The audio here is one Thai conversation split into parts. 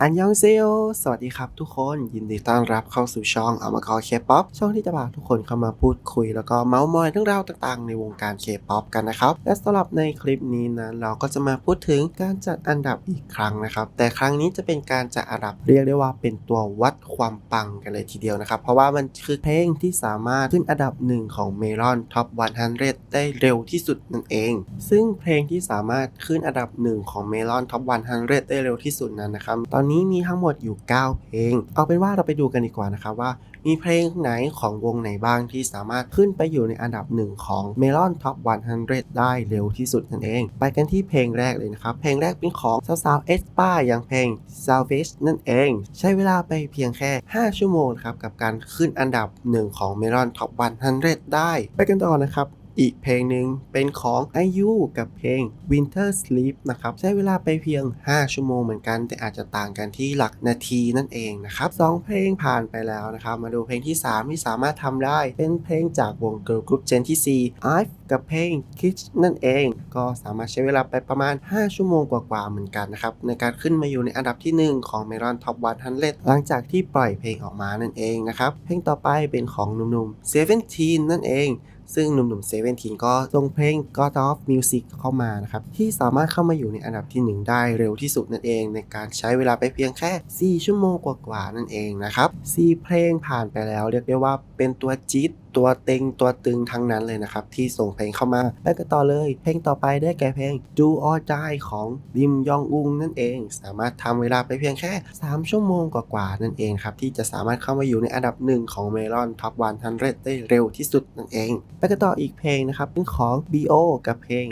อันยองเซโอสวัสดีครับทุกคน ยินดีต้อนรับเข้าสู่ช่องอมกอเคป๊อปช่องที่จะพาทุกคนเข้ามาพูดคุย แล้วก็เมาส์มอยเรื่องราวต่างๆ ในวงการเคป๊อปกันนะครับ และสำหรับในคลิปนี้นะเราก็จะมาพูดถึงการจัดอันดับอีกครั้งนะครับ แต่ครั้งนี้จะเป็นการจัดอันดับเรียกได้ว่าเป็นตัววัดความปังกันเลยทีเดียวนะครับ เพราะว่ามันคือเพลงที่สามารถขึ้นอันดับหนึ่งของเมลอนท็อป100 ได้เร็วที่สุดนั่นเอง ซึ่งเพลงที่สามารถขึ้นอันดับหนึ่งของเมลอนท็อป100 ได้เร็วที่สุดนั้นนะครับตอนนี้มีทั้งหมดอยู่ 9 เพลง เอาเป็นว่าเราไปดูกันดีกว่านะครับว่า มีเพลงไหนของวงไหนบ้างที่สามารถขึ้นไปอยู่ในอันดับหนึ่งของ Melon Top 100 ได้เร็วที่สุดนั่นเอง ไปกันที่เพลงแรกเลยนะครับ เพลงแรกเป็นของสาวๆเอสป้าอย่างเพลง Salvage นั่นเอง ใช้เวลาไปเพียงแค่ 5 ชั่วโมงครับกับการขึ้นอันดับหนึ่งของ Melon Top 100 ได้ ไปกันต่อนะครับ อีกเพลงหนึ่งเป็นของ IU กับเพลง Winter Sleep นะครับ ใช้เวลาไปเพียง 5 ชั่วโมงเหมือนกัน แต่อาจจะต่างกันที่หลักนาทีนั่นเองนะครับสองเพลงผ่านไปแล้วนะครับ มาดูเพลงที่ 3 ที่สามารถทำได้ เป็นเพลงจากวง Girl Group Gen ที่ 4 IVE กับเพลง Kiss นั่นเอง ก็สามารถใช้เวลาไปประมาณ 5 ชั่วโมงกว่าๆเหมือนกันนะครับ ในการขึ้นมาอยู่ในอันดับที่ 1 ของ Melon Top 100 หลังจากที่ปล่อยเพลงออกมานั่นเองนะครับ เพลงต่อไปเป็นของหนุ่มๆ17นั่นเองซึ่งหนุ่มๆเซเว่นทีนก็ส่งเพลง God of Music เข้ามานะครับ ที่สามารถเข้ามาอยู่ในอันดับที่ 1 ได้เร็วที่สุดนั่นเอง ในการใช้เวลาไปเพียงแค่ 4 ชั่วโมงกว่าๆนั่นเองนะครับ4เพลงผ่านไปแล้วเรียกได้ว่าเป็นตัวจี๊ด ตัวเต็งตัวตึงทั้งนั้นเลยนะครับ ที่ส่งเพลงเข้ามา แล้วก็ต่อเลย เพลงต่อไปได้แก่เพลง Do or Die ของริมยองอุงนั่นเอง สามารถทำเวลาไปเพียงแค่ 3 ชั่วโมงกว่าๆนั่นเองครับที่จะสามารถเข้ามาอยู่ในอันดับหนึ่งของเมลอนท็อป100ได้เร็วที่สุดนั่นเอง ไปกันต่ออีกเพลงนะครับเป็นของ BO กับเพลง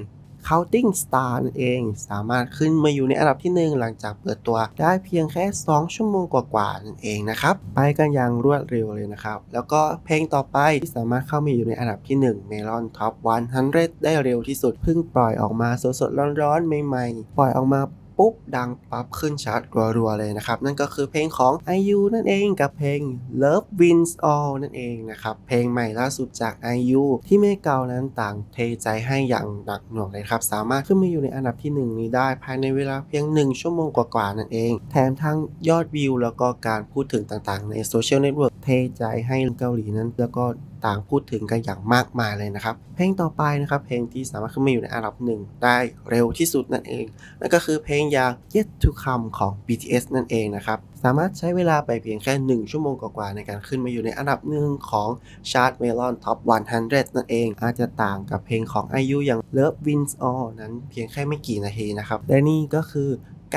Counting Star นั่นเอง สามารถขึ้นมาอยู่ในอันดับที่ 1 หลังจากเปิดตัวได้เพียงแค่ 2 ชั่วโมงกว่าๆนั่นเองนะครับ ไปกันอย่างรวดเร็วเลยนะครับ แล้วก็เพลงต่อไปที่สามารถเข้ามาอยู่ในอันดับที่ 1 Melon Top 100 ได้เร็วที่สุดเพิ่งปล่อยออกมาสดๆร้อนๆใหม่ๆ ปล่อยออกมา ปุ๊บ ดังปั๊บขึ้นชาร์ตรัวๆเลยนะครับ นั่นก็คือเพลงของ IU นั่นเองกับเพลง Love Wins All นั่นเองนะครับ เพลงใหม่ล่าสุดจาก IU ที่เมเกานั้นต่างเทใจให้อย่างหนักหน่วงเลยครับ สามารถขึ้นมาอยู่ในอันดับที่ 1 นี้ได้ภายในเวลาเพียง 1 ชั่วโมงกว่าๆนั่นเอง แถมทั้งยอดวิวแล้วก็การพูดถึงต่างๆ ในโซเชียลเน็ตเวิร์กเทใจให้เกาหลีนั้นแล้วก็ ต่างพูดถึงกันอย่างมากมายเลยนะครับ เพลงต่อไปนะครับ เพลงที่สามารถขึ้นมาอยู่ในอันดับหนึ่งได้เร็วที่สุดนั่นเอง นั่นก็คือเพลงอย่าง Yet to Come ของ BTS นั่นเองนะครับ สามารถใช้เวลาไปเพียงแค่ 1 ชั่วโมงกว่าๆในการขึ้นมาอยู่ในอันดับหนึ่งของ Chart Melon Top 100 นั่นเอง อาจจะต่างกับเพลงของ IU อย่าง Love Wins All นั้นเพียงแค่ไม่กี่นาทีนะครับ และนี่ก็คือ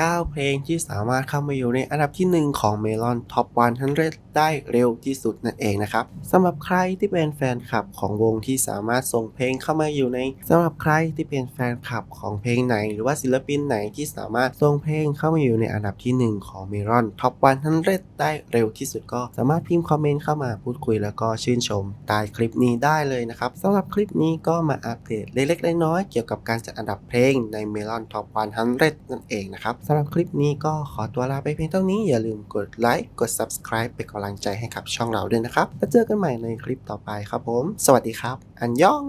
9 เพลงที่สามารถเข้ามาอยู่ในอันดับที่ 1 ของ Melon Top 100 ได้เร็วที่สุดนั่นเองนะครับสำหรับใครที่เป็นแฟนคลับของวงที่สามารถส่งเพลงเข้ามาอยู่ในสำหรับใครที่เป็นแฟนคลับของเพลงไหน หรือว่าศิลปินไหนที่สามารถส่งเพลงเข้ามาอยู่ในอันดับที่ 1 ของ Melon Top 100 ได้เร็วที่สุดก็สามารถพิมพ์คอมเมนต์เข้ามาพูดคุยแล้วก็ชื่นชมใต้คลิปนี้ได้เลยนะครับสำหรับคลิปนี้ก็มาอัปเดตเล็กๆน้อยๆเกี่ยวกับการจัดอันดับเพลงใน Melon Top 100 นั่นเองนะครับสำหรับคลิปนี้ก็ขอตัวลาไปเพียงเท่านี้ อย่าลืมกดไลค์กด Subscribe เป็นกำลังใจให้กับช่องเราด้วยนะครับ แล้วเจอกันใหม่ในคลิปต่อไปครับผม สวัสดีครับ อันยอง